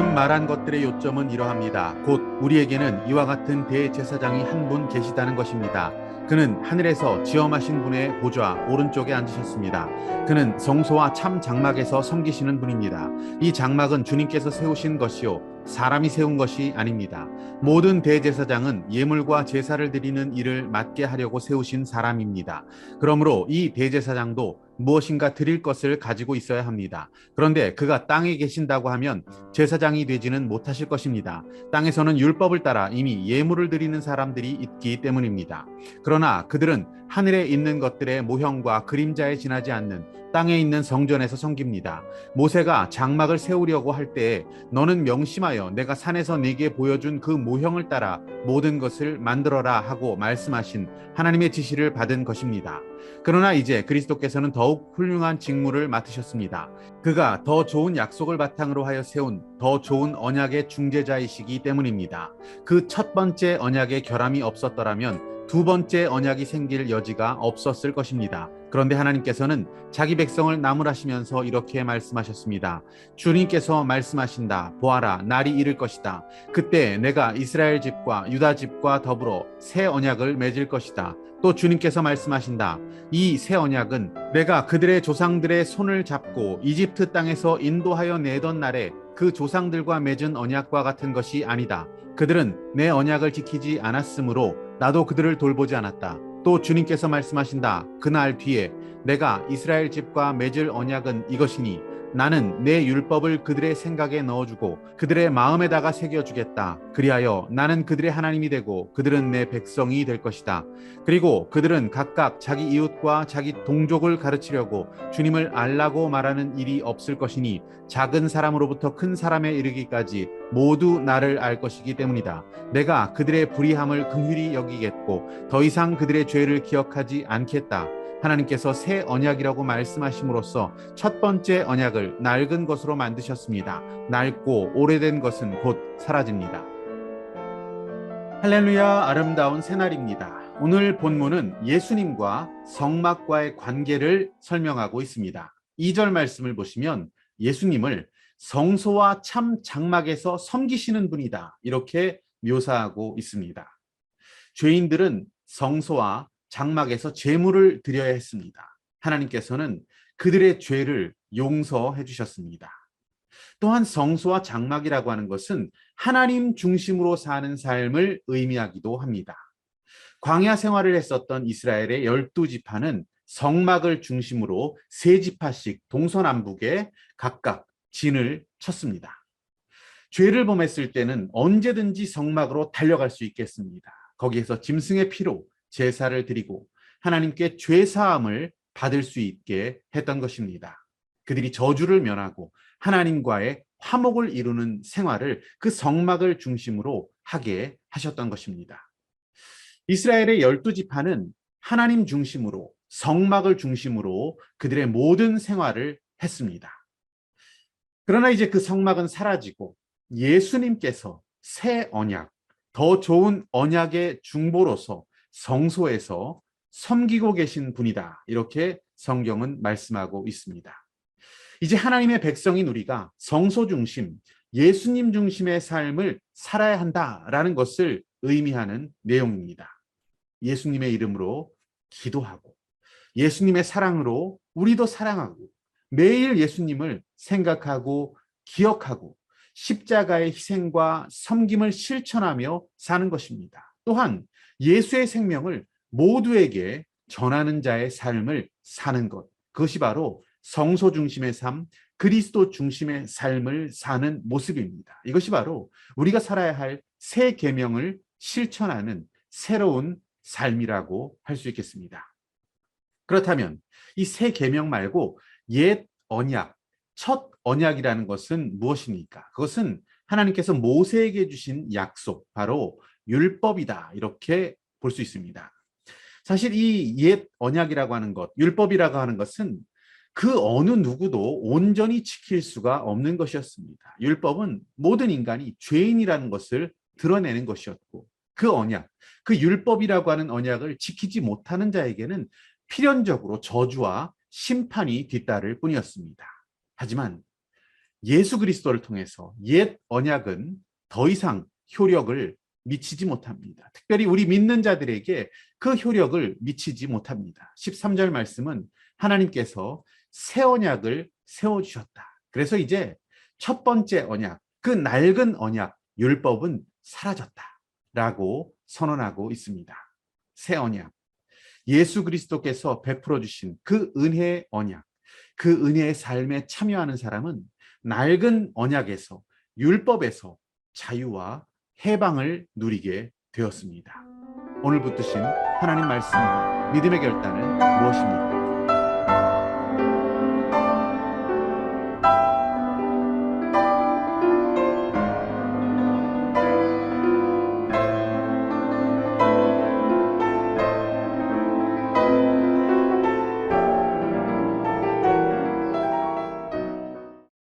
말한 것들의 요점은 이러합니다. 곧 우리에게는 이와 같은 대제사장이 한 분 계시다는 것입니다. 그는 하늘에서 지엄하신 분의 보좌 오른쪽에 앉으셨습니다. 그는 성소와 참 장막에서 섬기시는 분입니다. 이 장막은 주님께서 세우신 것이요 사람이 세운 것이 아닙니다. 모든 대제사장은 예물과 제사를 드리는 일을 맡게 하려고 세우신 사람입니다. 그러므로 이 대제사장도 무엇인가 드릴 것을 가지고 있어야 합니다. 그런데 그가 땅에 계신다고 하면 제사장이 되지는 못하실 것입니다. 땅에서는 율법을 따라 이미 예물을 드리는 사람들이 있기 때문입니다. 그러나 그들은 하늘에 있는 것들의 모형과 그림자에 지나지 않는 땅에 있는 성전에서 섬깁니다. 모세가 장막을 세우려고 할 때에 너는 명심 하여 내가 산에서 네게 보여준 그 모형을 따라 모든 것을 만들어라 하고 말씀하신 하나님의 지시를 받은 것입니다. 그러나 이제 그리스도께서는 더욱 훌륭한 직무를 맡으셨습니다. 그가 더 좋은 약속을 바탕으로 하여 세운 더 좋은 언약의 중재자이시기 때문입니다. 그 첫 번째 언약의 결함이 없었더라면 두 번째 언약이 생길 여지가 없었을 것입니다. 그런데 하나님께서는 자기 백성을 나무라시면서 이렇게 말씀하셨습니다. 주님께서 말씀하신다. 보아라, 날이 이를 것이다. 그때 내가 이스라엘 집과 유다 집과 더불어 새 언약을 맺을 것이다. 또 주님께서 말씀하신다. 이 새 언약은 내가 그들의 조상들의 손을 잡고 이집트 땅에서 인도하여 내던 날에 그 조상들과 맺은 언약과 같은 것이 아니다. 그들은 내 언약을 지키지 않았으므로 나도 그들을 돌보지 않았다. 또 주님께서 말씀하신다. 그날 뒤에 내가 이스라엘 집과 맺을 언약은 이것이니 나는 내 율법을 그들의 생각에 넣어주고 그들의 마음에다가 새겨주겠다. 그리하여 나는 그들의 하나님이 되고 그들은 내 백성이 될 것이다. 그리고 그들은 각각 자기 이웃과 자기 동족을 가르치려고 주님을 알라고 말하는 일이 없을 것이니 작은 사람으로부터 큰 사람에 이르기까지 모두 나를 알 것이기 때문이다. 내가 그들의 불의함을 긍휼히 여기겠고 더 이상 그들의 죄를 기억하지 않겠다. 하나님께서 새 언약이라고 말씀하심으로써 첫 번째 언약을 낡은 것으로 만드셨습니다. 낡고 오래된 것은 곧 사라집니다. 할렐루야 아름다운 새날입니다. 오늘 본문은 예수님과 성막과의 관계를 설명하고 있습니다. 2절 말씀을 보시면 예수님을 성소와 참 장막에서 섬기시는 분이다. 이렇게 묘사하고 있습니다. 죄인들은 성소와 장막에서 제물을 드려야 했습니다. 하나님께서는 그들의 죄를 용서해 주셨습니다. 또한 성소와 장막이라고 하는 것은 하나님 중심으로 사는 삶을 의미하기도 합니다. 광야 생활을 했었던 이스라엘의 열두 지파는 성막을 중심으로 세 지파씩 동서남북에 각각 진을 쳤습니다. 죄를 범했을 때는 언제든지 성막으로 달려갈 수 있겠습니다. 거기에서 짐승의 피로 제사를 드리고 하나님께 죄 사함을 받을 수 있게 했던 것입니다. 그들이 저주를 면하고 하나님과의 화목을 이루는 생활을 그 성막을 중심으로 하게 하셨던 것입니다. 이스라엘의 열두 지파는 하나님 중심으로 성막을 중심으로 그들의 모든 생활을 했습니다. 그러나 이제 그 성막은 사라지고 예수님께서 새 언약, 더 좋은 언약의 중보로서 성소에서 섬기고 계신 분이다. 이렇게 성경은 말씀하고 있습니다. 이제 하나님의 백성인 우리가 성소 중심, 예수님 중심의 삶을 살아야 한다라는 것을 의미하는 내용입니다. 예수님의 이름으로 기도하고 예수님의 사랑으로 우리도 사랑하고 매일 예수님을 생각하고 기억하고 십자가의 희생과 섬김을 실천하며 사는 것입니다. 또한 예수의 생명을 모두에게 전하는 자의 삶을 사는 것. 그것이 바로 성소 중심의 삶, 그리스도 중심의 삶을 사는 모습입니다. 이것이 바로 우리가 살아야 할 새 계명을 실천하는 새로운 삶이라고 할 수 있겠습니다. 그렇다면 이 새 계명 말고 옛 언약, 첫 언약이라는 것은 무엇입니까? 그것은 하나님께서 모세에게 주신 약속, 바로 율법이다. 이렇게 볼 수 있습니다. 사실 이 옛 언약이라고 하는 것, 율법이라고 하는 것은 그 어느 누구도 온전히 지킬 수가 없는 것이었습니다. 율법은 모든 인간이 죄인이라는 것을 드러내는 것이었고 그 언약, 그 율법이라고 하는 언약을 지키지 못하는 자에게는 필연적으로 저주와 심판이 뒤따를 뿐이었습니다. 하지만 예수 그리스도를 통해서 옛 언약은 더 이상 효력을 미치지 못합니다. 특별히 우리 믿는 자들에게 그 효력을 미치지 못합니다. 13절 말씀은 하나님께서 새 언약을 세워 주셨다. 그래서 이제 첫 번째 언약, 그 낡은 언약 율법은 사라졌다 라고 선언하고 있습니다. 새 언약. 예수 그리스도께서 베풀어 주신 그 은혜의 언약, 그 은혜의 삶에 참여하는 사람은 낡은 언약에서 율법에서 자유와 해방을 누리게 되었습니다. 오늘 붙드신 하나님 말씀 믿음의 결단은 무엇입니까?